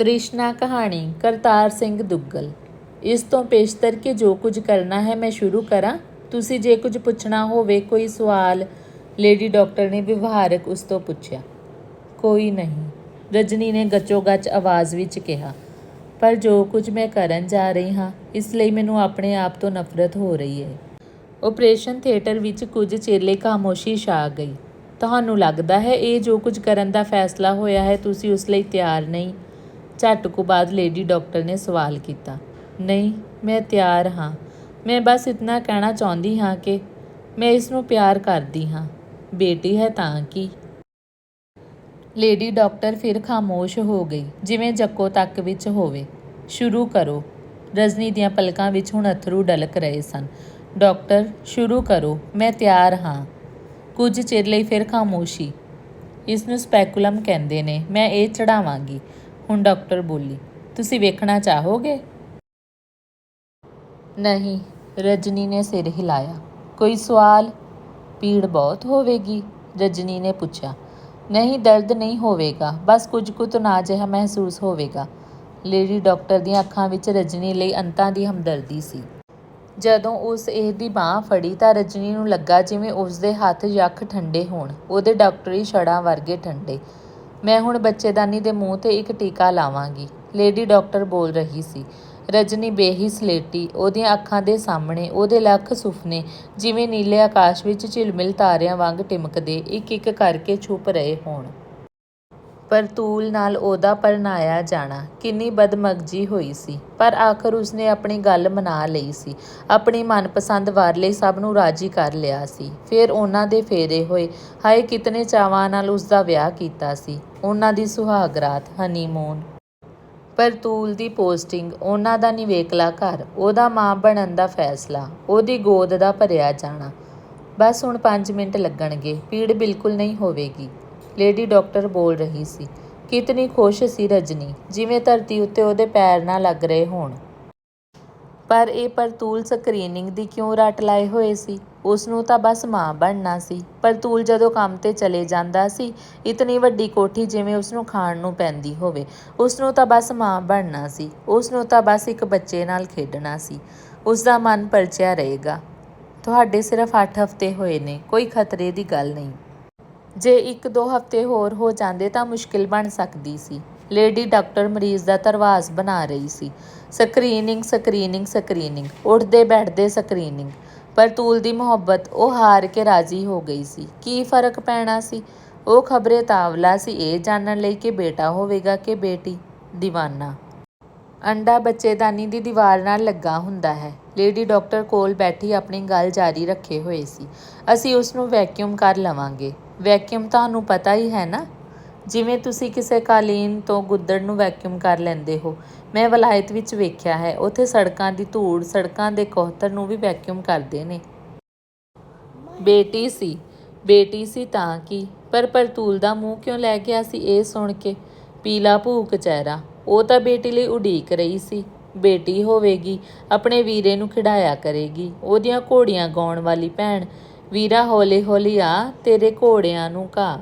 ਤ੍ਰਿਸ਼ਨਾ ਕਹਾਣੀ, ਕਰਤਾਰ ਸਿੰਘ ਦੁੱਗਲ। ਇਸ ਤੋਂ ਪੇਸ਼ਤਰ ਕਿ ਜੋ ਕੁਝ ਕਰਨਾ ਹੈ ਮੈਂ ਸ਼ੁਰੂ ਕਰਾਂ। ਤੁਸੀਂ ਜੇ ਕੁਝ ਪੁੱਛਣਾ ਹੋਵੇ, ਕੋਈ ਸਵਾਲ, ਲੇਡੀ ਡਾਕਟਰ ਨੇ ਵਿਵਹਾਰਕ ਉਸ ਤੋਂ ਪੁੱਛਿਆ। ਕੋਈ ਨਹੀਂ, ਰਜਨੀ ਨੇ ਗੱਚੋ-ਗੱਚ ਆਵਾਜ਼ ਵਿੱਚ ਕਿਹਾ। ਪਰ ਜੋ ਕੁਝ ਮੈਂ ਕਰਨ ਜਾ ਰਹੀ ਹਾਂ, ਇਸ ਲਈ ਮੈਨੂੰ ਆਪਣੇ ਆਪ ਤੋਂ ਨਫ਼ਰਤ ਹੋ ਰਹੀ ਹੈ। ਆਪਰੇਸ਼ਨ ਥੀਏਟਰ ਵਿੱਚ ਕੁਝ ਚੇਲੇ ਖਾਮੋਸ਼ੀ ਛਾ ਗਈ। ਤੁਹਾਨੂੰ ਲੱਗਦਾ ਹੈ ਇਹ ਜੋ ਕੁਝ ਕਰਨ ਦਾ ਫੈਸਲਾ ਹੋਇਆ ਹੈ, ਤੁਸੀਂ ਉਸ ਲਈ ਤਿਆਰ ਨਹੀਂ? ਝੱਟ ਕੁ ਬਾਅਦ ਲੇਡੀ ਡਾਕਟਰ ਨੇ ਸਵਾਲ ਕੀਤਾ, ਨਹੀਂ, ਮੈਂ ਤਿਆਰ ਹਾਂ। ਮੈਂ ਬਸ ਇਤਨਾ ਕਹਿਣਾ ਚਾਹੁੰਦੀ ਹਾਂ ਕਿ ਮੈਂ ਇਸ ਨੂੰ ਪਿਆਰ ਕਰਦੀ ਹਾਂ। ਬੇਟੀ ਹੈ ਤਾਂ ਕੀ? ਲੇਡੀ ਡਾਕਟਰ ਫਿਰ ਖਾਮੋਸ਼ ਹੋ ਗਈ, ਜਿਵੇਂ ਜੱਕੋ ਤੱਕ ਵਿੱਚ ਹੋਵੇ। ਸ਼ੁਰੂ ਕਰੋ। ਰਜਨੀ ਦੀਆਂ ਪਲਕਾਂ ਵਿੱਚ ਹੁਣ ਅਥਰੂ ਡਲਕ ਰਹੇ ਸਨ। ਡਾਕਟਰ ਸ਼ੁਰੂ ਕਰੋ। ਮੈਂ ਤਿਆਰ ਹਾਂ। ਕੁਝ ਚਿਰ ਲਈ ਫਿਰ ਖਾਮੋਸ਼ੀ। ਇਸ ਨੂੰ ਸਪੈਕੂਲਮ ਕਹਿੰਦੇ ਨੇ। ਮੈਂ ਇਹ ਚੜਾਵਾਂਗੀ ਹੁਣ ਡਾਕਟਰ ਬੋਲੀ, ਤੁਸੀਂ ਵੇਖਣਾ ਚਾਹੋਗੇ? ਨਹੀਂ, ਰਜਨੀ ਨੇ ਸਿਰ ਹਿਲਾਇਆ। ਕੋਈ ਸਵਾਲ? ਪੀੜ ਬਹੁਤ ਹੋਵੇਗੀ? ਰਜਨੀ ਨੇ ਪੁੱਛਿਆ। ਨਹੀਂ, ਦਰਦ ਨਹੀਂ ਹੋਵੇਗਾ। ਬਸ ਕੁਝ ਕੁ ਤਣਾਅ ਜਿਹਾ ਮਹਿਸੂਸ ਹੋਵੇਗਾ। ਲੇਡੀ ਡਾਕਟਰ ਦੀਆਂ ਅੱਖਾਂ ਵਿੱਚ ਰਜਨੀ ਲਈ ਅੰਤਾਂ ਦੀ ਹਮਦਰਦੀ ਸੀ। ਜਦੋਂ ਉਸ ਇਹ ਦੀ ਬਾਹ ਫੜੀ ਤਾਂ ਰਜਨੀ ਨੂੰ ਲੱਗਾ ਜਿਵੇਂ ਉਸ ਦੇ ਹੱਥ ਯੱਖ ਠੰਡੇ ਹੋਣ। ਉਹਦੇ ਡਾਕਟਰੀ ਛੜਾਂ ਵਰਗੇ ਠੰਡੇ। ਮੈਂ ਹੁਣ ਬੱਚੇਦਾਨੀ ਦੇ ਮੂੰਹ ਤੇ ਇੱਕ ਟੀਕਾ ਲਾਵਾਂਗੀ। ਲੇਡੀ ਡਾਕਟਰ ਬੋਲ ਰਹੀ ਸੀ। ਰਜਨੀ ਬੇਹਿਸ ਲੇਟੀ। ਉਹਦੀਆਂ ਅੱਖਾਂ ਦੇ ਸਾਹਮਣੇ ਉਹਦੇ ਲੱਖ ਸੁਪਨੇ ਜਿਵੇਂ ਨੀਲੇ ਆਕਾਸ਼ ਵਿੱਚ ਝਿਲਮਿਲ ਤਾਰਿਆਂ ਵਾਂਗ ਟਿਮਕਦੇ ਇੱਕ ਇੱਕ ਕਰਕੇ ਛੁਪ ਰਹੇ ਹੋਣ। ਪਰਤੂਲ ਨਾਲ ਉਹਦਾ ਪਰਨਾਇਆ ਜਾਣਾ। ਕਿੰਨੀ ਬਦਮਗਜੀ ਹੋਈ ਸੀ। ਪਰ ਆਖਰ ਉਸਨੇ ਆਪਣੀ ਗੱਲ ਮਨਾ ਲਈ ਸੀ। ਆਪਣੀ ਮਨਪਸੰਦ ਵਾਰ ਲਈ ਸਭ ਨੂੰ ਰਾਜੀ ਕਰ ਲਿਆ ਸੀ। ਫਿਰ ਉਹਨਾਂ ਦੇ ਫੇਰੇ ਹੋਏ। ਹਾਏ, ਕਿਤਨੇ ਚਾਵਾਂ ਨਾਲ ਉਸ ਦਾ ਵਿਆਹ ਕੀਤਾ ਸੀ। ਉਹਨਾਂ ਦੀ ਸੁਹਾਗਰਾਤ ਹਨੀਮੂਨ। ਪਰਤੂਲ ਦੀ ਪੋਸਟਿੰਗ, ਉਹਨਾਂ ਦਾ ਨਿਵੇਕਲਾ ਘਰ, ਉਹਦਾ ਮਾਂ ਬਣਨ ਦਾ ਫੈਸਲਾ, ਉਹਦੀ ਗੋਦ ਦਾ ਭਰਿਆ ਜਾਣਾ। ਬਸ ਹੁਣ 5 ਮਿੰਟ ਲੱਗਣਗੇ। ਪੀੜ ਬਿਲਕੁਲ ਨਹੀਂ ਹੋਵੇਗੀ। ਲੇਡੀ ਡਾਕਟਰ ਬੋਲ ਰਹੀ ਸੀ। ਕਿਤਨੀ ਖੁਸ਼ ਸੀ ਰਜਨੀ, ਜਿਵੇਂ ਧਰਤੀ ਉੱਤੇ ਉਹਦੇ ਪੈਰ ਨਾ ਲੱਗ ਰਹੇ ਹੋਣ। ਪਰ ਇਹ ਪਰਤੂਲ ਸਕਰੀਨਿੰਗ ਦੀ ਕਿਉਂ ਰੱਟ ਲਾਏ ਹੋਏ ਸੀ? ਉਸ ਨੂੰ ਤਾਂ ਬਸ ਮਾਂ ਬਣਨਾ ਸੀ। ਪਰਤੂਲ ਜਦੋਂ ਕੰਮ ਤੇ ਚਲੇ ਜਾਂਦਾ ਸੀ, ਇਤਨੀ ਵੱਡੀ ਕੋਠੀ ਜਿਵੇਂ ਉਸ ਨੂੰ ਖਾਣ ਨੂੰ ਪੈਂਦੀ ਹੋਵੇ ਉਸ ਨੂੰ ਤਾਂ ਬਸ ਮਾਂ ਬਣਨਾ ਸੀ। ਉਸ ਨੂੰ ਤਾਂ ਬਸ ਇੱਕ ਬੱਚੇ ਨਾਲ ਖੇਡਣਾ ਸੀ। ਉਸ ਦਾ ਮਨ ਪਰਚਿਆ ਰਹੇਗਾ। ਤੁਹਾਡੇ ਸਿਰਫ 8 ਹਫ਼ਤੇ ਹੋਏ ਨੇ, ਕੋਈ ਖਤਰੇ ਦੀ ਗੱਲ ਨਹੀਂ। ਜੇ ਇੱਕ ਦੋ ਹਫ਼ਤੇ ਹੋਰ ਹੋ ਜਾਂਦੇ ਤਾਂ ਮੁਸ਼ਕਿਲ ਬਣ ਸਕਦੀ ਸੀ। ਲੇਡੀ ਡਾਕਟਰ ਮਰੀਜ਼ ਦਾ ਤਰਵਾਸ ਬਣਾ ਰਹੀ ਸੀ। Screening screening screening. ਉੱਠਦੇ, ਬੈਠਦੇ, ਸਕਰੀਨਿੰਗ। ਪਰ ਤੂਲ ਦੀ ਮੁਹੱਬਤ ਉਹ ਹਾਰ ਕੇ ਰਾਜ਼ੀ ਹੋ ਗਈ ਸੀ। ਕੀ ਫ਼ਰਕ ਪੈਣਾ ਸੀ? ਉਹ ਖਬਰੇ ਤਾਵਲਾ ਸੀ। ਇਹ ਜਾਣਨ ਲਈ ਕਿ ਬੇਟਾ ਹੋਵੇਗਾ ਕਿ ਬੇਟੀ? ਦੀਵਾਨਾ। ਅੰਡਾ ਬੱਚੇਦਾਨੀ ਦੀ ਦੀਵਾਰ ਨਾਲ ਲੱਗਾ ਹੁੰਦਾ ਹੈ। ਲੇਡੀ ਡਾਕਟਰ ਕੋਲ ਬੈਠੀ ਆਪਣੀ ਗੱਲ ਜਾਰੀ ਰੱਖੇ ਹੋਏ ਸੀ। ਅਸੀਂ ਉਸ ਨੂੰ ਵੈਕਿਊਮ ਕਰ ਲਵਾਂਗੇ। ਵੈਕਿਊਮ ਤੁਹਾਨੂੰ ਪਤਾ ਹੀ ਹੈ ਨਾ। ਜਿਵੇਂ ਤੁਸੀਂ ਕਿਸੇ ਕਾਲੀਨ ਤੋਂ ਗੁੱਦੜ ਨੂੰ ਵੈਕਿਊਮ ਕਰ ਲੈਂਦੇ ਹੋ। ਮੈਂ ਵਲਾਇਤ ਵਿੱਚ ਵੇਖਿਆ ਹੈ, ਉੱਥੇ ਸੜਕਾਂ ਦੀ ਧੂੜ, ਸੜਕਾਂ ਦੇ ਕੋਹਤਰ ਨੂੰ ਵੀ ਵੈਕਿਊਮ ਕਰਦੇ ਨੇ। ਬੇਟੀ ਸੀ ਬੇਟੀ ਸੀ ਤਾਂ ਕੀ, ਪਰ ਪਰਤੂਲ ਦਾ ਮੂੰਹ ਕਿਉਂ ਲੈ ਗਿਆ ਸੀ ਇਹ ਸੁਣ ਕੇ? ਪੀਲਾ ਭੂਕ ਚਿਹਰਾ, ਉਹ ਤਾਂ ਬੇਟੀ ਲਈ ਉਡੀਕ ਰਹੀ ਸੀ। ਬੇਟੀ ਹੋਵੇਗੀ, ਆਪਣੇ ਵੀਰੇ ਨੂੰ ਖਿਡਾਇਆ ਕਰੇਗੀ, ਉਹਦੀਆਂ ਘੋੜੀਆਂ ਗਾਉਣ ਵਾਲੀ ਭੈਣ ਵੀਰਾ ਹੌਲੀ ਹੌਲੀ ਆ, ਤੇਰੇ ਘੋੜਿਆਂ ਨੂੰ ਕਾ।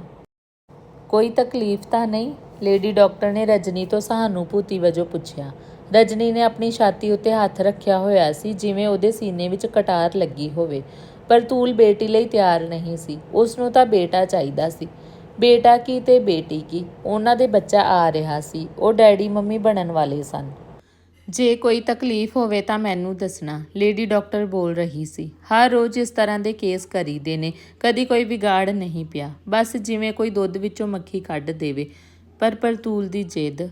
ਕੋਈ ਤਕਲੀਫ ਤਾਂ ਨਹੀਂ? ਲੇਡੀ ਡਾਕਟਰ ਨੇ ਰਜਨੀ ਤੋਂ ਸਹਾਨੂਭੂਤੀ ਵਜੋਂ ਪੁੱਛਿਆ। ਰਜਨੀ ਨੇ ਆਪਣੀ ਛਾਤੀ ਉੱਤੇ ਹੱਥ ਰੱਖਿਆ ਹੋਇਆ ਸੀ, ਜਿਵੇਂ ਉਹਦੇ ਸੀਨੇ ਵਿੱਚ ਕਟਾਰ ਲੱਗੀ ਹੋਵੇ। ਪਰ ਤੂਲ ਬੇਟੀ ਲਈ ਤਿਆਰ ਨਹੀਂ ਸੀ। ਉਸ ਨੂੰ ਤਾਂ ਬੇਟਾ ਚਾਹੀਦਾ ਸੀ। ਬੇਟਾ ਕੀ ਤੇ ਬੇਟੀ ਕੀ? ਉਹਨਾਂ ਦੇ ਬੱਚਾ ਆ ਰਿਹਾ ਸੀ। ਉਹ ਡੈਡੀ ਮੰਮੀ ਬਣਨ ਵਾਲੇ ਸਨ। ਜੇ ਕੋਈ ਤਕਲੀਫ ਹੋਵੇ ਤਾਂ ਮੈਨੂੰ ਦੱਸਣਾ। ਲੇਡੀ ਡਾਕਟਰ ਬੋਲ ਰਹੀ ਸੀ। ਹਰ ਰੋਜ਼ ਇਸ ਤਰ੍ਹਾਂ ਦੇ ਕੇਸ ਕਰੀਦੇ ਨੇ। ਕਦੀ ਕੋਈ ਵਿਗਾੜ ਨਹੀਂ ਪਿਆ। ਬਸ ਜਿਵੇਂ ਕੋਈ ਦੁੱਧ ਵਿੱਚੋਂ ਮੱਖੀ ਕੱਢ ਦੇਵੇ। ਪਰ ਪਰਤੂਲ ਦੀ ਜਿੱਦ।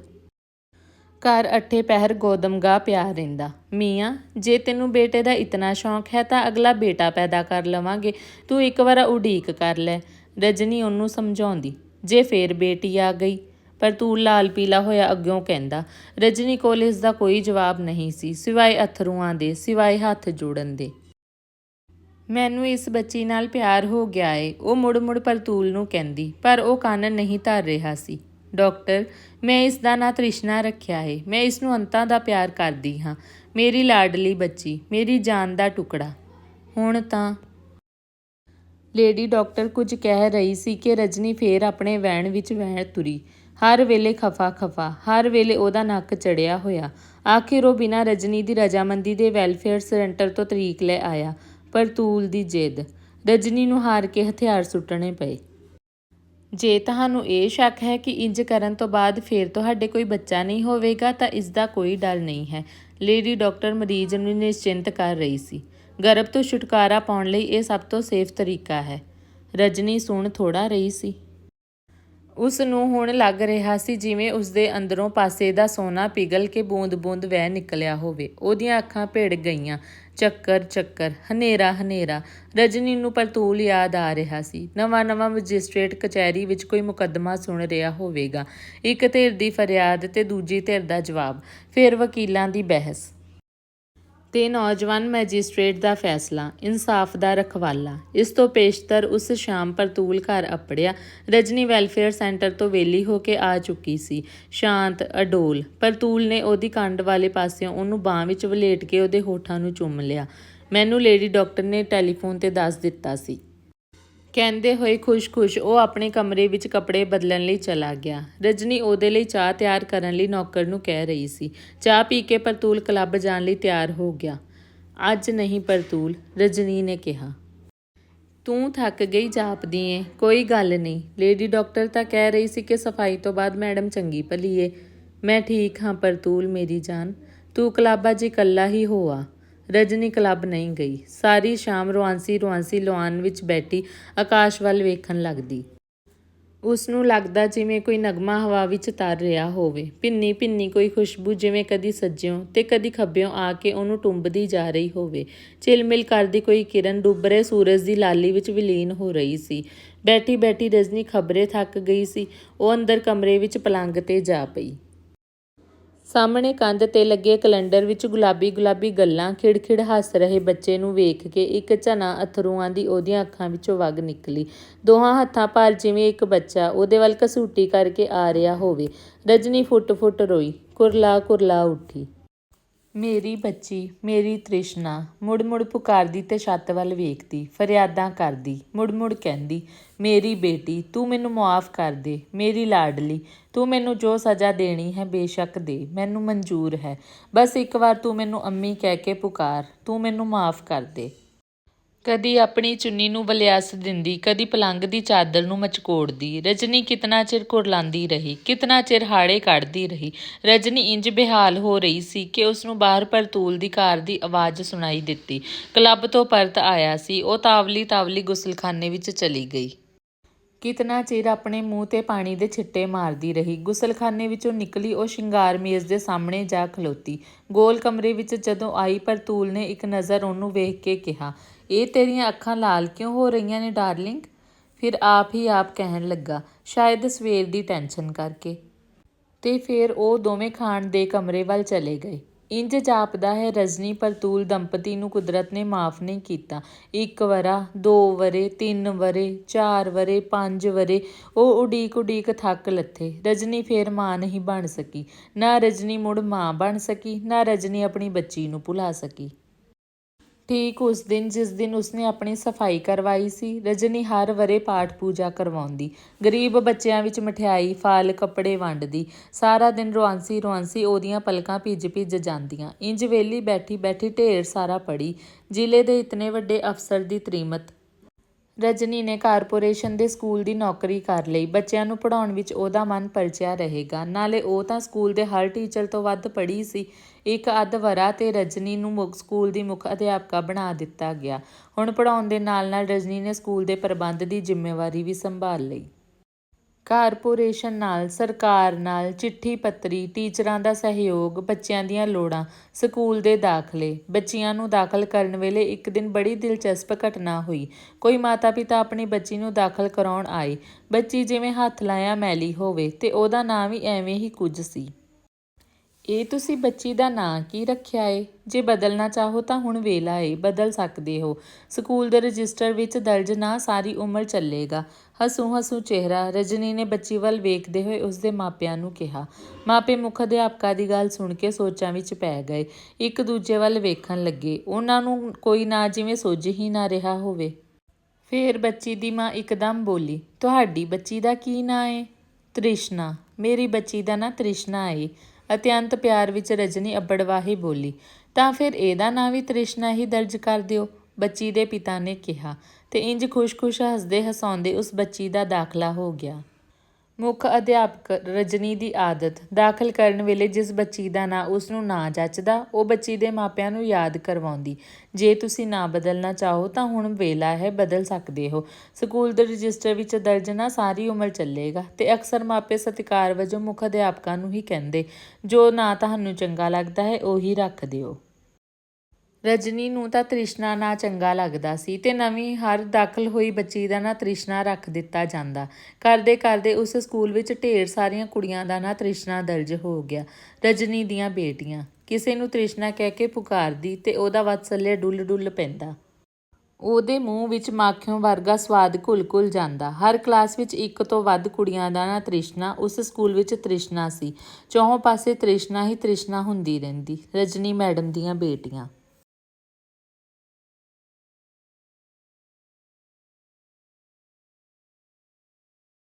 ਘਰ ਅੱਠੇ ਪਹਿਰ ਗੋਦਮਗਾ ਪਿਆ ਰਹਿੰਦਾ। ਮੀਆਂ, ਜੇ ਤੈਨੂੰ ਬੇਟੇ ਦਾ ਇਤਨਾ ਸ਼ੌਂਕ ਹੈ ਤਾਂ ਅਗਲਾ ਬੇਟਾ ਪੈਦਾ ਕਰ ਲਵਾਂਗੇ। ਤੂੰ ਇੱਕ ਵਾਰ ਉਡੀਕ ਕਰ ਲੈ। ਰਜਨੀ ਉਹਨੂੰ ਸਮਝਾਉਂਦੀ। ਜੇ ਫੇਰ ਬੇਟੀ ਆ ਗਈ ਪਰ ਤੂੰ ਲਾਲ ਪੀਲਾ ਹੋਇਆ ਅੱਗਿਓਂ ਕਹਿੰਦਾ, ਰਜਨੀ ਕੋਲ ਇਸ ਦਾ ਕੋਈ ਜਵਾਬ ਨਹੀਂ ਸੀ, ਸਿਵਾਏ ਅਥਰੂਆਂ ਦੇ, ਸਿਵਾਏ ਹੱਥ ਜੋੜਨ ਦੇ। ਮੈਨੂੰ ਇਸ ਬੱਚੀ ਨਾਲ ਪਿਆਰ ਹੋ ਗਿਆ ਏ, ਉਹ ਮੁੜ-ਮੁੜ ਪਰਤੂਲ ਨੂੰ ਕਹਿੰਦੀ, ਪਰ ਉਹ ਕੰਨ ਨਹੀਂ ਧਰ ਰਿਹਾ ਸੀ। ਡਾਕਟਰ, ਮੈਂ ਇਸ ਦਾ ਨਾਂ ਤ੍ਰਿਸ਼ਨਾ ਰੱਖਿਆ ਏ, ਮੈਂ ਇਸ ਨੂੰ ਅੰਤਾਂ ਦਾ ਪਿਆਰ ਕਰਦੀ ਹਾਂ, ਮੇਰੀ ਲਾਡਲੀ ਬੱਚੀ, ਮੇਰੀ ਜਾਨ ਦਾ ਟੁਕੜਾ। ਹੁਣ ਤਾਂ ਲੇਡੀ ਡਾਕਟਰ ਕੁਝ ਕਹਿ ਰਹੀ ਸੀ ਕਿ ਰਜਨੀ ਫੇਰ ਆਪਣੇ ਵੈਣ ਵਿੱਚ ਵਹਿ ਤੁਰੀ। ਹਰ ਵੇਲੇ ਖਫਾ ਖਫਾ, ਹਰ ਵੇਲੇ ਉਹਦਾ ਨੱਕ ਚੜਿਆ ਹੋਇਆ। ਆਖਿਰ ਉਹ ਬਿਨਾਂ ਰਜਨੀ ਦੀ ਰਜਾਮੰਦੀ ਦੇ ਵੈਲਫੇਅਰ ਸੈਂਟਰ ਤੋਂ ਤਰੀਕ ਲੈ ਆਇਆ, ਪਰ ਤੂਲ ਦੀ ਜਿੱਦ। ਰਜਨੀ ਨੂੰ ਹਾਰ ਕੇ ਹਥਿਆਰ ਸੁੱਟਣੇ ਪਏ। ਜੇ ਤੁਹਾਨੂੰ ਇਹ ਸ਼ੱਕ ਹੈ ਕਿ ਇੰਜ ਕਰਨ ਤੋਂ ਬਾਅਦ ਫਿਰ ਤੁਹਾਡੇ ਕੋਈ ਬੱਚਾ ਨਹੀਂ ਹੋਵੇਗਾ, ਤਾਂ ਇਸ ਦਾ ਕੋਈ ਡਰ ਨਹੀਂ ਹੈ। ਲੇਡੀ ਡਾਕਟਰ ਮਰੀਜ਼ ਨੂੰ ਨਿਸ਼ਚਿੰਤ ਕਰ ਰਹੀ ਸੀ। ਗਰਭ ਤੋਂ ਛੁਟਕਾਰਾ ਪਾਉਣ ਲਈ ਇਹ ਸਭ ਤੋਂ ਸੇਫ ਤਰੀਕਾ ਹੈ। ਰਜਨੀ ਸੁਣ ਥੋੜਾ ਰਹੀ ਸੀ। ਉਸ ਨੂੰ ਹੁਣ ਲੱਗ ਰਿਹਾ ਸੀ ਜਿਵੇਂ ਉਸ ਦੇ ਅੰਦਰੋਂ ਪਾਸੇ ਦਾ ਸੋਨਾ ਪਿਘਲ ਕੇ ਬੂੰਦ-ਬੂੰਦ ਵਹਿ ਨਿਕਲਿਆ ਹੋਵੇ। ਉਹਦੀਆਂ ਅੱਖਾਂ ਭਿੜ ਗਈਆਂ। ਚੱਕਰ ਚੱਕਰ, ਹਨੇਰਾ ਹਨੇਰਾ। ਰਜਨੀ ਨੂੰ ਪਰਤੂਲ ਯਾਦ ਆ ਰਿਹਾ ਸੀ। ਨਵਾਂ ਨਵਾਂ ਮੈਜਿਸਟ੍ਰੇਟ ਕਚਹਿਰੀ ਵਿੱਚ ਕੋਈ ਮੁਕੱਦਮਾ ਸੁਣ ਰਿਹਾ ਹੋਵੇਗਾ। ਇੱਕ ਧਿਰ ਦੀ ਫਰਿਆਦ ਤੇ ਦੂਜੀ ਧਿਰ ਦਾ ਜਵਾਬ। ਫਿਰ ਵਕੀਲਾਂ ਦੀ ਬਹਿਸ। ਤੇ ਨੌਜਵਾਨ ਮੈਜਿਸਟ੍ਰੇਟ ਦਾ ਫੈਸਲਾ, ਇਨਸਾਫ ਦਾ ਰਖਵਾਲਾ। ਇਸ ਤੋਂ ਪੇਸ਼ਤਰ ਉਸ ਸ਼ਾਮ ਪਰਤੂਲ ਘਰ ਅਪੜਿਆ, ਰਜਨੀ ਵੈਲਫੇਅਰ ਸੈਂਟਰ ਤੋਂ ਵੇਲੀ ਹੋ ਕੇ ਆ ਚੁੱਕੀ ਸੀ। ਸ਼ਾਂਤ, ਅਡੋਲ, ਪਰਤੂਲ ਨੇ ਉਹਦੀ ਕੰਡ ਵਾਲੇ ਪਾਸਿਓਂ ਉਹਨੂੰ ਬਾਹ ਵਿੱਚ ਵਲੇਟ ਕੇ ਉਹਦੇ ਹੋਠਾਂ ਨੂੰ ਚੁੰਮ ਲਿਆ। ਮੈਨੂੰ ਲੇਡੀ ਡਾਕਟਰ ਨੇ ਟੈਲੀਫੋਨ ਤੇ ਦੱਸ ਦਿੱਤਾ ਸੀ। ਕਹਿੰਦੇ ਹੋਏ ਖੁਸ਼-ਖੁਸ਼ ਉਹ ਆਪਣੇ ਕਮਰੇ ਵਿੱਚ ਕੱਪੜੇ ਬਦਲਣ ਲਈ ਚਲਾ ਗਿਆ। ਰਜਨੀ ਉਹਦੇ ਲਈ ਚਾਹ ਤਿਆਰ ਕਰਨ ਲਈ ਨੌਕਰ ਨੂੰ ਕਹਿ ਰਹੀ ਸੀ। ਚਾਹ ਪੀ ਕੇ ਪਰਤੂਲ ਕਲੱਬ ਜਾਣ ਲਈ ਤਿਆਰ ਹੋ ਗਿਆ। ਅੱਜ ਨਹੀਂ ਪਰਤੂਲ, ਰਜਨੀ ਨੇ ਕਿਹਾ। ਤੂੰ ਥੱਕ ਗਈ ਜਾਪਦੀ ਏ, ਕੋਈ ਗੱਲ ਨਹੀਂ। ਲੇਡੀ ਡਾਕਟਰ ਤਾਂ ਕਹਿ ਰਹੀ ਸੀ ਕਿ ਸਫ਼ਾਈ ਤੋਂ ਬਾਅਦ ਮੈਡਮ ਚੰਗੀ ਭਲੀ ਏ। ਮੈਂ ਠੀਕ ਹਾਂ ਪਰਤੂਲ, ਮੇਰੀ ਜਾਨ। ਤੂੰ ਕਲੱਬ ਜੀ ਇਕੱਲਾ ਹੀ ਹੋਆ। ਰਜਨੀ ਕਲੱਬ ਨਹੀਂ ਗਈ। ਸਾਰੀ ਸ਼ਾਮ ਰੁਆਂਸੀ ਰੁਆਂਸੀ ਲੋਆਨ ਵਿੱਚ ਬੈਠੀ ਆਕਾਸ਼ ਵੱਲ ਵੇਖਣ ਲੱਗਦੀ। ਉਸ ਨੂੰ ਲੱਗਦਾ ਜਿਵੇਂ ਕੋਈ ਨਗਮਾ ਹਵਾ ਵਿੱਚ ਤਰ ਰਿਹਾ ਹੋਵੇ। ਭਿੰਨੀ ਭਿੰਨੀ ਕੋਈ ਖੁਸ਼ਬੂ ਜਿਵੇਂ ਕਦੀ ਸੱਜਿਓਂ ਤੇ ਕਦੀ ਖੱਬਿਓਂ ਆ ਕੇ ਉਹਨੂੰ ਟੁੰਬਦੀ ਜਾ ਰਹੀ ਹੋਵੇ। ਚਿਲਮਿਲ ਕਰਦੀ ਕੋਈ ਕਿਰਨ ਡੁੱਬ ਰਹੇ ਸੂਰਜ ਦੀ ਲਾਲੀ ਵਿੱਚ ਵਿਲੀਨ ਹੋ ਰਹੀ ਸੀ। ਬੈਠੀ ਬੈਠੀ ਰਜਨੀ ਖਬਰੇ ਥੱਕ ਗਈ ਸੀ। ਉਹ ਅੰਦਰ ਕਮਰੇ ਵਿੱਚ ਪਲੰਗ ਤੇ ਜਾ ਪਈ। ਸਾਹਮਣੇ ਕੰਧ ਤੇ ਲੱਗੇ ਕੈਲੰਡਰ ਵਿੱਚ ਗੁਲਾਬੀ ਗੁਲਾਬੀ ਗੱਲਾਂ, ਖਿੜਖਿੜ ਹੱਸ ਰਹੇ ਬੱਚੇ ਨੂੰ ਵੇਖ ਕੇ ਇੱਕ ਝਨਾ ਅਥਰੂਆਂ ਦੀ ਉਹਦੀਆਂ ਅੱਖਾਂ ਵਿੱਚੋਂ ਵਗ ਨਿਕਲੀ। ਦੋਹਾਂ ਹੱਥਾਂ ਭਰ ਜਿਵੇਂ ਇੱਕ ਬੱਚਾ, ਉਹਦੇ ਵੱਲ ਕਸੂਟੀ ਕਰਕੇ ਆ ਰਿਹਾ ਹੋਵੇ। ਰਜਨੀ ਫੁੱਟ-ਫੁੱਟ ਰੋਈ ਕੁਰਲਾ ਕੁਰਲਾ ਉੱਠੀ। ਮੇਰੀ ਬੱਚੀ, ਮੇਰੀ ਤ੍ਰਿਸ਼ਨਾ ਮੁੜ-ਮੁੜ ਪੁਕਾਰਦੀ ਤੇ ਛੱਤ ਵੱਲ ਵੇਖਦੀ, ਫਰਿਆਦਾਂ ਕਰਦੀ, ਮੁੜ-ਮੁੜ ਕਹਿੰਦੀ, ਮੇਰੀ ਬੇਟੀ, ਤੂੰ ਮੈਨੂੰ ਮੁਆਫ ਕਰ ਦੇ, ਮੇਰੀ ਲਾਡਲੀ, ਤੂੰ ਮੈਨੂੰ ਜੋ ਸਜ਼ਾ ਦੇਣੀ ਹੈ ਬੇਸ਼ੱਕ ਦੇ, ਮੈਨੂੰ ਮਨਜ਼ੂਰ ਹੈ, ਬਸ ਇੱਕ ਵਾਰ ਤੂੰ ਮੈਨੂੰ ਅੰਮੀ ਕਹਿ ਕੇ ਪੁਕਾਰ, ਤੂੰ ਮੈਨੂੰ ਮਾਫ ਕਰ ਦੇ। ਕਦੀ ਆਪਣੀ ਚੁੰਨੀ ਨੂੰ ਬਲਿਆਸ ਦਿੰਦੀ, ਕਦੀ ਪਲੰਗ ਦੀ ਚਾਦਰ ਨੂੰ ਮਚਕੋੜਦੀ। ਰਜਨੀ ਕਿਤਨਾ ਚਿਰ ਕੁਰਲਾਂਦੀ ਰਹੀ, ਕਿਤਨਾ ਚਿਰ ਹਾੜੇ ਕੱਢਦੀ ਰਹੀ। ਰਜਨੀ ਇੰਜ ਬੇਹਾਲ ਹੋ ਰਹੀ ਸੀ ਕਿ ਉਸ ਨੂੰ ਬਾਹਰ ਪਰਤੂਲ ਦੀ ਕਾਰ ਦੀ ਆਵਾਜ਼ ਸੁਣਾਈ ਦਿੱਤੀ। ਕਲੱਬ ਤੋਂ ਪਰਤ ਆਇਆ ਸੀ, ਉਹ ਤਾਵਲੀ ਤਾਵਲੀ ਗੁਸਲਖਾਨੇ ਵਿੱਚ ਚਲੀ ਗਈ। ਕਿਤਨਾ ਚਿਰ ਆਪਣੇ ਮੂੰਹ ਤੇ ਪਾਣੀ ਦੇ ਛਿੱਟੇ ਮਾਰਦੀ ਰਹੀ। ਗੁਸਲਖਾਨੇ ਵਿੱਚੋਂ ਨਿਕਲੀ ਉਹ ਸ਼ਿੰਗਾਰ ਮੇਜ਼ ਦੇ ਸਾਹਮਣੇ ਜਾ ਖਲੋਤੀ। ਗੋਲ ਕਮਰੇ ਵਿੱਚ ਜਦੋਂ ਆਈ ਪਰਤੂਲ ਨੇ ਇੱਕ ਨਜ਼ਰ ਉਹਨੂੰ ਵੇਖ ਕੇ ਕਿਹਾ, ਇਹ ਤੇਰੀਆਂ ਅੱਖਾਂ ਲਾਲ ਕਿਉਂ ਹੋ ਰਹੀਆਂ ਨੇ, ਡਾਰਲਿੰਗ? ਫਿਰ ਆਪ ਹੀ ਆਪ ਕਹਿਣ ਲੱਗਾ, ਸ਼ਾਇਦ ਸਵੇਰ ਦੀ ਟੈਨਸ਼ਨ ਕਰਕੇ। ਤੇ ਫਿਰ ਉਹ ਦੋਵੇਂ ਖਾਣ ਦੇ ਕਮਰੇ ਵੱਲ ਚਲੇ ਗਏ। ਇੰਜ ਜਾਪਦਾ ਹੈ, ਰਜਨੀ ਪਰਤੂਲ ਦੰਪਤੀ ਨੂੰ ਕੁਦਰਤ ਨੇ ਮਾਫ ਨਹੀਂ ਕੀਤਾ। ਇੱਕ ਵਰਾ, ਦੋ ਵਰੇ, ਤਿੰਨ ਵਰੇ, ਚਾਰ ਵਰੇ, ਪੰਜ ਵਰੇ, ਉਹ ਉਡੀਕ ਉਡੀਕ ਥੱਕ ਲੱਥੇ। ਰਜਨੀ ਫੇਰ ਮਾਂ ਨਹੀਂ ਬਣ ਸਕੀ। ਨਾ ਰਜਨੀ ਮੁੜ ਮਾਂ ਬਣ ਸਕੀ, ਨਾ ਰਜਨੀ ਆਪਣੀ ਬੱਚੀ ਨੂੰ ਭੁਲਾ ਸਕੀ। ਠੀਕ ਉਸ ਦਿਨ, ਜਿਸ ਦਿਨ ਉਸਨੇ ਆਪਣੀ ਸਫ਼ਾਈ ਕਰਵਾਈ ਸੀ, ਰਜਨੀ ਹਰ ਵਰੇ ਪਾਠ ਪੂਜਾ ਕਰਵਾਉਂਦੀ। ਗਰੀਬ ਬੱਚਿਆਂ ਵਿੱਚ ਮਠਿਆਈ, ਫਲ, ਕੱਪੜੇ ਵੰਡਦੀ। ਸਾਰਾ ਦਿਨ ਰੁਆਂਸੀ ਰੁਆਂਸੀ ਉਹਦੀਆਂ ਪਲਕਾਂ ਭਿੱਜ ਭਿੱਜ ਜਾਂਦੀਆਂ। ਇੰਜ ਵੇਲੀ ਬੈਠੀ ਬੈਠੀ ਢੇਰ ਸਾਰਾ ਪੜੀ ਜ਼ਿਲ੍ਹੇ ਦੇ ਇਤਨੇ ਵੱਡੇ ਅਫਸਰ ਦੀ ਤਰੀਮਤ। ਰਜਨੀ ਨੇ ਕਾਰਪੋਰੇਸ਼ਨ ਦੇ ਸਕੂਲ ਦੀ ਨੌਕਰੀ ਕਰ ਲਈ। ਬੱਚਿਆਂ ਨੂੰ ਪੜਾਉਣ ਵਿੱਚ ਉਹਦਾ ਮਨ ਪਰਚਿਆ ਰਹੇਗਾ। ਨਾਲੇ ਉਹ ਤਾਂ ਸਕੂਲ ਦੇ ਹਰ ਟੀਚਰ ਤੋਂ ਵੱਧ ਪੜ੍ਹੀ ਸੀ। ਇੱਕ ਅੱਧ ਵਰਾ ਤੇ ਰਜਨੀ ਨੂੰ ਮੁੱਖ ਸਕੂਲ ਦੀ ਮੁੱਖ ਅਧਿਆਪਕਾ ਬਣਾ ਦਿੱਤਾ ਗਿਆ। ਹੁਣ ਪੜਾਉਣ ਦੇ ਨਾਲ ਨਾਲ ਰਜਨੀ ਨੇ ਸਕੂਲ ਦੇ ਪ੍ਰਬੰਧ ਦੀ ਜ਼ਿੰਮੇਵਾਰੀ ਵੀ ਸੰਭਾਲ ਲਈ। ਕਾਰਪੋਰੇਸ਼ਨ ਨਾਲ, ਸਰਕਾਰ ਨਾਲ, ਚਿੱਠੀ ਪੱਤਰੀ, ਟੀਚਰਾਂ ਦਾ ਸਹਿਯੋਗ, ਬੱਚਿਆਂ ਦੀਆਂ ਲੋੜਾਂ, ਸਕੂਲ ਦੇ ਦਾਖਲੇ, ਬੱਚਿਆਂ ਨੂੰ ਦਾਖਲ ਕਰਨ ਵੇਲੇ ਇੱਕ ਦਿਨ ਬੜੀ ਦਿਲਚਸਪ ਘਟਨਾ ਹੋਈ। ਕੋਈ ਮਾਤਾ-ਪਿਤਾ ਆਪਣੀ ਬੱਚੀ ਨੂੰ ਦਾਖਲ ਕਰਾਉਣ ਆਏ। ਬੱਚੀ ਜਿਵੇਂ ਹੱਥ ਲਾਇਆ ਮੈਲੀ ਹੋਵੇ ਤੇ ਉਹਦਾ ਨਾਂ ਵੀ ਐਵੇਂ ਹੀ ਕੁਝ ਸੀ। ਇਹ ਤੁਸੀਂ ਬੱਚੀ ਦਾ ਨਾਂ ਕੀ ਰੱਖਿਆ ਏ? ਜੇ ਬਦਲਣਾ ਚਾਹੋ ਤਾਂ ਹੁਣ ਵੇਲਾ ਏ, ਬਦਲ ਸਕਦੇ ਹੋ। ਸਕੂਲ ਦੇ ਰਜਿਸਟਰ ਵਿੱਚ ਦਰਜ ਨਾਂ ਸਾਰੀ ਉਮਰ ਚੱਲੇਗਾ। ਹਸੂ ਹਸੂ ਚਿਹਰਾ ਰਜਨੀ ਨੇ ਬੱਚੀ ਵੱਲ ਵੇਖਦੇ ਹੋਏ ਉਸਦੇ ਮਾਪਿਆਂ ਨੂੰ ਕਿਹਾ, ਮਾਪੇ ਮੁੱਖ ਅਧਿਆਪਕਾ ਦੀ ਗੱਲ ਸੁਣ ਕੇ ਸੋਚਾਂ ਵਿੱਚ ਪੈ ਗਏ। ਇੱਕ ਦੂਜੇ ਵੱਲ ਵੇਖਣ ਲੱਗੇ। ਉਹਨਾਂ ਨੂੰ ਕੋਈ ਨਾ ਜਿਵੇਂ ਸੋਝ ਹੀ ਨਾ ਰਿਹਾ ਹੋਵੇ। ਫੇਰ ਬੱਚੀ ਦੀ ਮਾਂ ਇੱਕਦਮ ਬੋਲੀ, ਤੁਹਾਡੀ ਬੱਚੀ ਦਾ ਕੀ ਨਾਂ ਏ? ਤ੍ਰਿਸ਼ਨਾ। ਮੇਰੀ ਬੱਚੀ ਦਾ ਨਾਂ ਤ੍ਰਿਸ਼ਨਾ ਏ। ਅਤਿਅੰਤ ਪਿਆਰ ਵਿੱਚ ਰਜਨੀ ਅੱਬੜਵਾਹੀ ਬੋਲੀ, ਤਾਂ ਫਿਰ ਇਹਦਾ ਨਾਂ ਵੀ ਤ੍ਰਿਸ਼ਨਾ ਹੀ ਦਰਜ ਕਰ ਦਿਓ। ਬੱਚੀ ਦੇ ਪਿਤਾ ਨੇ ਕਿਹਾ ਤੇ ਇੰਜ ਖੁਸ਼-ਖੁਸ਼ ਹੱਸਦੇ ਹਸਾਉਂਦੇ ਉਸ ਬੱਚੀ ਦਾ ਦਾਖਲਾ ਹੋ ਗਿਆ। ਮੁੱਖ ਅਧਿਆਪਕ ਰਜਨੀ ਦੀ ਆਦਤ ਦਾਖਲ ਕਰਨ ਵੇਲੇ ਜਿਸ ਬੱਚੀ ਦਾ ਨਾਂ ਉਸ ਨੂੰ ਨਾ ਜੱਚਦਾ, ਉਹ ਬੱਚੀ ਦੇ ਮਾਪਿਆਂ ਨੂੰ ਯਾਦ ਕਰਵਾਉਂਦੀ। ਜੇ ਤੁਸੀਂ ਨਾ ਬਦਲਣਾ ਚਾਹੋ ਤਾਂ ਹੁਣ ਵੇਲਾ ਹੈ, ਬਦਲ ਸਕਦੇ ਹੋ। ਸਕੂਲ ਦੇ ਰਜਿਸਟਰ ਵਿੱਚ ਦਰਜ ਨਾ ਸਾਰੀ ਉਮਰ ਚੱਲੇਗਾ ਤੇ ਅਕਸਰ ਮਾਪੇ ਸਤਿਕਾਰ ਵਜੋਂ ਮੁੱਖ ਅਧਿਆਪਕਾਂ ਨੂੰ ਹੀ ਕਹਿੰਦੇ, ਜੋ ਨਾਂ ਤੁਹਾਨੂੰ ਚੰਗਾ ਲੱਗਦਾ ਹੈ, ਉਹੀ ਰੱਖ ਦਿਓ। ਰਜਨੀ ਨੂੰ ਤਾਂ ਤ੍ਰਿਸ਼ਨਾ ਨਾਂ ਚੰਗਾ ਲੱਗਦਾ ਸੀ ਤੇ ਨਵੀਂ ਹਰ ਦਾਖਲ ਹੋਈ ਬੱਚੀ ਦਾ ਨਾਂ ਤ੍ਰਿਸ਼ਨਾ ਰੱਖ ਦਿੱਤਾ ਜਾਂਦਾ। ਕਰਦੇ ਕਰਦੇ ਉਸ ਸਕੂਲ ਵਿੱਚ ਢੇਰ ਸਾਰੀਆਂ ਕੁੜੀਆਂ ਦਾ ਨਾਂ ਤ੍ਰਿਸ਼ਨਾ ਦਰਜ ਹੋ ਗਿਆ। ਰਜਨੀ ਦੀਆਂ ਬੇਟੀਆਂ। ਕਿਸੇ ਨੂੰ ਤ੍ਰਿਸ਼ਨਾ ਕਹਿ ਕੇ ਪੁਕਾਰਦੀ ਤੇ ਉਹਦਾ ਵਾਤਸല്ਯ ਡੁੱਲ ਡੁੱਲ ਪੈਂਦਾ। ਉਹਦੇ ਮੂੰਹ ਵਿੱਚ ਮਾਖਿਓਂ ਵਰਗਾ ਸਵਾਦ ਘੁਲ-ਘੁਲ ਜਾਂਦਾ। ਹਰ ਕਲਾਸ ਵਿੱਚ ਇੱਕ ਤੋਂ ਵੱਧ ਕੁੜੀਆਂ ਦਾ ਨਾਂ ਤ੍ਰਿਸ਼ਨਾ, ਉਸ ਸਕੂਲ ਵਿੱਚ ਤ੍ਰਿਸ਼ਨਾ ਸੀ। ਚੌਹਾਂ ਪਾਸੇ ਤ੍ਰਿਸ਼ਨਾ ਹੀ ਤ੍ਰਿਸ਼ਨਾ ਹੁੰਦੀ ਰਹਿੰਦੀ। ਰਜਨੀ ਮੈਡਮ ਦੀਆਂ ਬੇਟੀਆਂ।